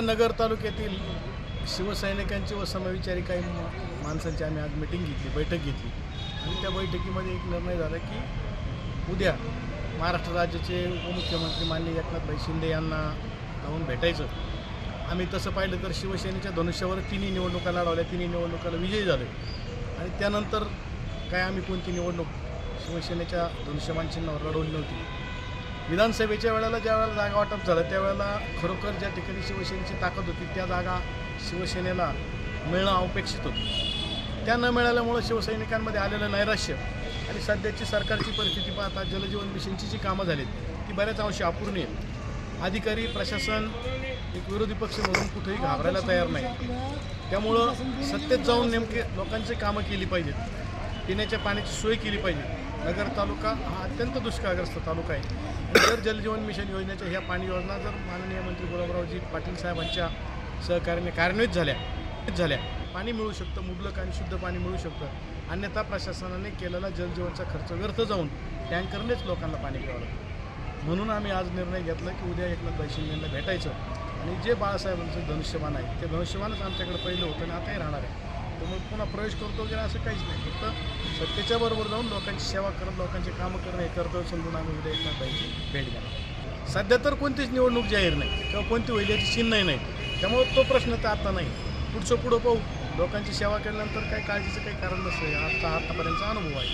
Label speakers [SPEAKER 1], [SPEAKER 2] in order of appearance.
[SPEAKER 1] नगर तालुक्यातील शिवसैनिकांची व समविचारी काही माणसांची आम्ही आज मिटिंग घेतली बैठक घेतली. आणि त्या बैठकीमध्ये एक निर्णय झाला की उद्या महाराष्ट्र राज्याचे उपमुख्यमंत्री माननीय एकनाथभाई शिंदे यांना जाऊन भेटायचं. आम्ही तसं पाहिलं तर शिवसेनेच्या धनुष्यावर तिन्ही निवडणुका लढवल्या तिन्ही निवडणुकाला विजयी झाले. आणि त्यानंतर काय आम्ही कोणती निवडणूक शिवसेनेच्या धनुष्यमान चिन्हावर लढवली नव्हती? विधानसभेच्या वेळेला ज्या वेळेला जागा वाटप झालं त्यावेळेला खरोखर ज्या ठिकाणी शिवसेनेची ताकद होती त्या जागा शिवसेनेला मिळणं अपेक्षित होतं. त्या न मिळाल्यामुळं शिवसैनिकांमध्ये आलेलं नैराश्य आणि सध्याची सरकारची परिस्थिती पाहता जलजीवन मिशनची जी कामं झालीत ती बऱ्याच अंशी अपूर्णीय. अधिकारी प्रशासन एक विरोधी पक्ष म्हणून कुठेही घाबरायला तयार नाही. त्यामुळं सत्तेत जाऊन नेमके लोकांची कामं केली पाहिजेत. पिण्याच्या पाण्याची सोय केली पाहिजे. नगर तालुका हा अत्यंत दुष्काळग्रस्त तालुका आहे. नगर जर जलजीवन मिशन योजनेच्या ह्या पाणी योजना जर माननीय मंत्री गुलाबरावजी पाटील साहेबांच्या सहकार्याने कार्यान्वित झाल्या झाल्या पाणी मिळू शकतं मुबलक आणि शुद्ध पाणी मिळू शकतं. अन्यथा प्रशासनाने केलेला जलजीवनचा खर्च व्यर्थ जाऊन टँकरनेच लोकांना पाणी प्यावं म्हणून आम्ही आज निर्णय घेतला की उद्या एकनाथ शिंदेंना भेटायचं. आणि जे बाळासाहेबांचं धनुष्यबाण आहे ते धनुष्यबाणच आमच्याकडे पहिलं होतं आणि आताही राहणार आहे. त्यामुळे पुन्हा प्रवेश करतो वगैरे असं काहीच नाही. फक्त सत्तेच्या बरोबर जाऊन लोकांची सेवा करत लोकांची कामं करणं हे कर्तव्य समजून आम्ही उद्या एकनाथबाईची भेट घेणार सध्या तर कोणतीच निवडणूक जाहीर नाही किंवा कोणती होईल याची चिन्हही नाही. त्यामुळे तो प्रश्न तर आता नाही. पुढचं पुढं पाहू. लोकांची सेवा केल्यानंतर काही काळजीचं काही कारण नसतं. आता आतापर्यंतचा अनुभव आहे.